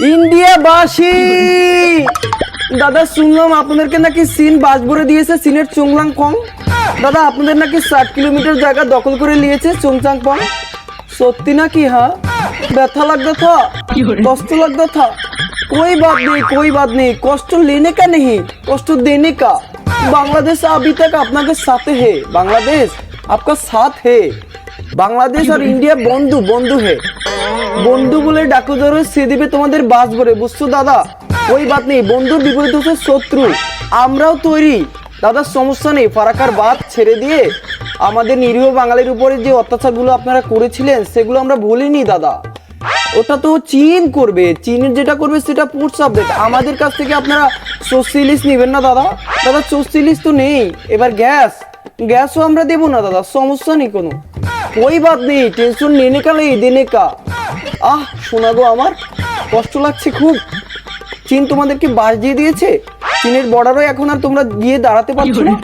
ইন্ডিয়াবাসী! দাদা শুনলাম আপনাদেরকে নাকি সিন বাস ভরে দিয়েছে সিনের চুংলাং কম দাদা আপনাদের নাকি ষাট কিলোমিটার জায়গা দখল করে নিয়েছে চুংচাং কম সত্যি নাকি হ্যাঁ ব্যথা লাগতো থা? কষ্ট লাগতো থা? কই বাদ নেই কই বাদ নেই? কষ্ট लेने का नहीं कष्ट देने का बांग्लादेश अभी तक आपना के साथ है बांग्लादेश आपका साथ বাংলাদেশ আর ইন্ডিয়া বন্ধু বন্ধু হে। বন্ধু বলে ডাকো ধরো সে দিবে তোমাদের বাস ভরে। বুঝছ দাদা? ওই বাদ নেই বন্ধুর বিপরীত হচ্ছে শত্রু। আমরাও তৈরি। দাদা, সমস্যা নেই ফারাকার বাদ ছেড়ে দিয়ে আমাদের নিরীহ বাঙালির উপরে যে অত্যাচারগুলো আপনারা করেছিলেন, সেগুলো আমরা ভুলিনি দাদা। ওটা তো চীন করবে। চীনের যেটা করবে, সেটা পুট সাবজেক্ট আমাদের কাছ থেকে আপনারা সোশ্যালিস্ট নেবেন না দাদা? দাদা সোশ্যালিস্ট তো নেই। এবার গ্যাস। গ্যাসও আমরা দেবো না দাদা, সমস্যা নেই কোনো। ওই বাদ নেই টেনশন কা নেই দেনে কা। আহ শোনা গো আমার কষ্ট লাগছে খুব। চীন তোমাদেরকে বাস দিয়ে দিয়েছে? চীনের বর্ডারও এখন আর তোমরা গিয়ে দাঁড়াতে পারছ না?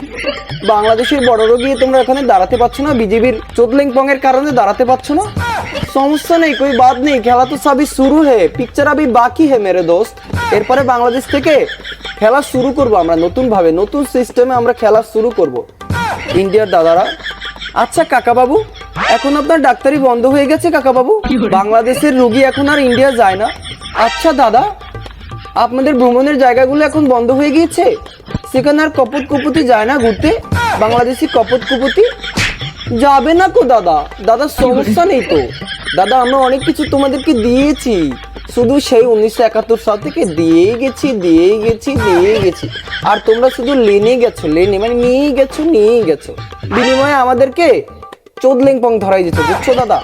বাংলাদেশের বর্ডারও গিয়ে তোমরা এখানে দাঁড়াতে পারছ না? বিজেপির চোদলেং পং এর কারণে দাঁড়াতে পারছ না? সমস্যা নেই কই বাদ নেই খেলা তো সবই শুরু হে। পিকচার আবি বাকি হে মেরে দোস্ত। এরপরে বাংলাদেশ থেকে খেলা শুরু করব আমরা নতুন ভাবে নতুন সিস্টেমে আমরা খেলা শুরু করব। ইন্ডিয়ার দাদারা। আচ্ছা কাকা বাবু এখন আপনার ডাক্তারি বন্ধ হয়ে গেছে কাকা বাবু বাংলাদেশের রোগী এখন আর ইন্ডিয়া যায় না। আচ্ছা দাদা আপনাদের ভ্রমণের জায়গাগুলো এখন বন্ধ হয়ে গিয়েছে? সেখানে আর কপত কুপুতি যায় না ঘুরতে? বাংলাদেশি কপত কুপুতি যাবে না কো দাদা? দাদা সমস্যা নেই তো। দাদা আমরা অনেক কিছু তোমাদেরকে দিয়েছি। শুধু সেই উনিশশো একাত্তর সাল থেকে দিয়ে গেছি দিয়ে গেছি দিয়ে গেছি। আর তোমরা শুধু লেনে গেছো লেনে মানে নিয়ে গেছো নিয়ে গেছো। বিনিময়ে আমাদেরকে চোদলিং পং ধরাই দিচ্ছ বুঝছো দাদা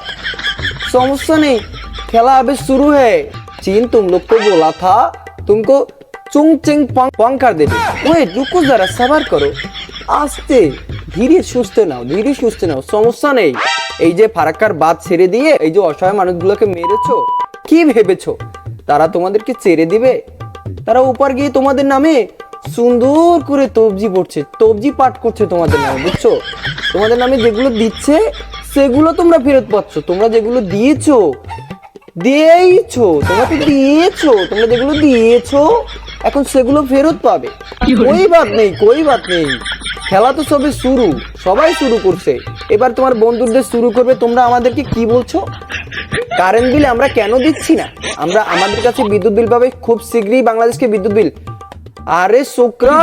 समस्या नहीं खेला अभी शुरू है चीन तुम लोग को बोला था तुमको चुंग चिंग पंग पंग कर देते ওয়ে রুকো যারা সাবার করো আস্তে ধীরে সুস্থে নাও ধীরে সুস্থে নাও সমস্যা নেই এই যে ফারাক্কার বাদ ছেড়ে দিয়ে এই যে অসহায় মানুষগুলোকে মেরেছো কি ভেবেছো তারা তোমাদেরকে ছেড়ে দিবে তারা উপর গিয়ে তোমাদের নামে সুন্দর করে তবজি পড়ছে। তবজি পাঠ করছে তোমাদের নামে বুঝছ? তোমাদের নামে যেগুলো দিচ্ছে সেগুলো তোমরা ফেরত পাচ্ছ। তোমরা যেগুলো দিয়েছ দিয়েইছো তোমরা তো দিয়েছ তোমরা যেগুলো দিয়েছ এখন সেগুলো ফেরত পাবে। কই বাত নেই কই বাত নেই? খেলা তো সবে শুরু সবাই শুরু করছে। এবার তোমার বন্ধুদের শুরু করবে তোমরা আমাদেরকে কি বলছো? কারেন্ট বিল আমরা কেন দিচ্ছি না? আমরা আমাদের কাছে বিদ্যুৎ বিল পাবে খুব শীঘ্রই বাংলাদেশকে বিদ্যুৎ বিল। আরে শুক্রা,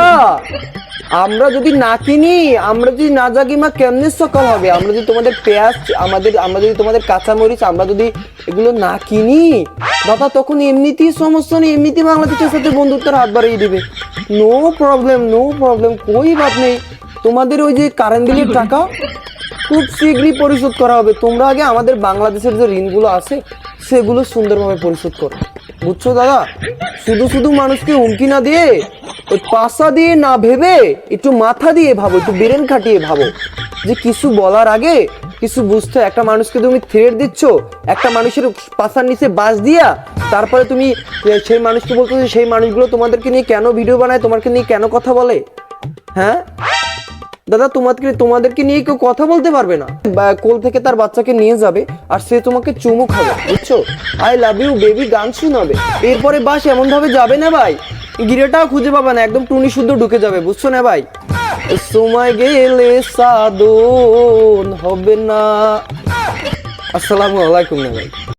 আমরা যদি না কিনি, আমরা যদি না জাগি, মা, কেমনে সকাল হবে? আমরা যদি তোমাদের পেঁয়াজ, আমাদের, আমরা যদি তোমাদের কাঁচামরিচ, আমরা যদি এগুলো না কিনি দাদা তখন এমনিতেই সমস্যা নেই, এমনিতেই বাংলাদেশের সাথে বন্ধুত্বের হাত বাড়িয়ে দিবে। নো প্রবলেম নো প্রবলেম কই বাদ নেই। তোমাদের ওই যে কারেন্ট বিলের টাকা খুব শীঘ্রই পরিশোধ করা হবে। তোমরা আগে আমাদের বাংলাদেশের যে ঋণগুলো আছে সেগুলো সুন্দরভাবে পরিশোধ করো। বুঝছ, দাদা? শুধু শুধু মানুষকে হুমকি না দিয়ে, ওই পাশা দিয়ে না ভেবে, একটু মাথা দিয়ে ভাবো, একটু ব্রেন খাটিয়ে ভাবো। যে কিছু বলার আগে, কিছু বুঝতে একটা মানুষকে তুমি থ্রেড দিচ্ছ, একটা মানুষের পাশার নিচে বাস দিয়া, তারপরে তুমি সেই মানুষকে বলছো যে সেই মানুষগুলো তোমাদেরকে নিয়ে কেন ভিডিও বানায় তোমাকে নিয়ে কেন কথা বলে? হ্যাঁ? দাদা তোমাদেরকে তোমাদেরকে নিয়ে কেউ কথা বলতে পারবে না। কোল থেকে তার বাচ্চাকে নিয়ে যাবে আর সে তোমাকে চুমু খাবে, বুঝছ? আই লাভ ইউ বেবি গান শোনাবে। এরপরে বাস এমন ভাবে যাবে না ভাই। গিরেটাও খুঁজে পাবে না, একদম টুনি শুদ্ধ ঢুকে যাবে, বুঝছ না ভাই? সময় গেলে সাদন হবে না। আসসালামু আলাইকুম না ভাই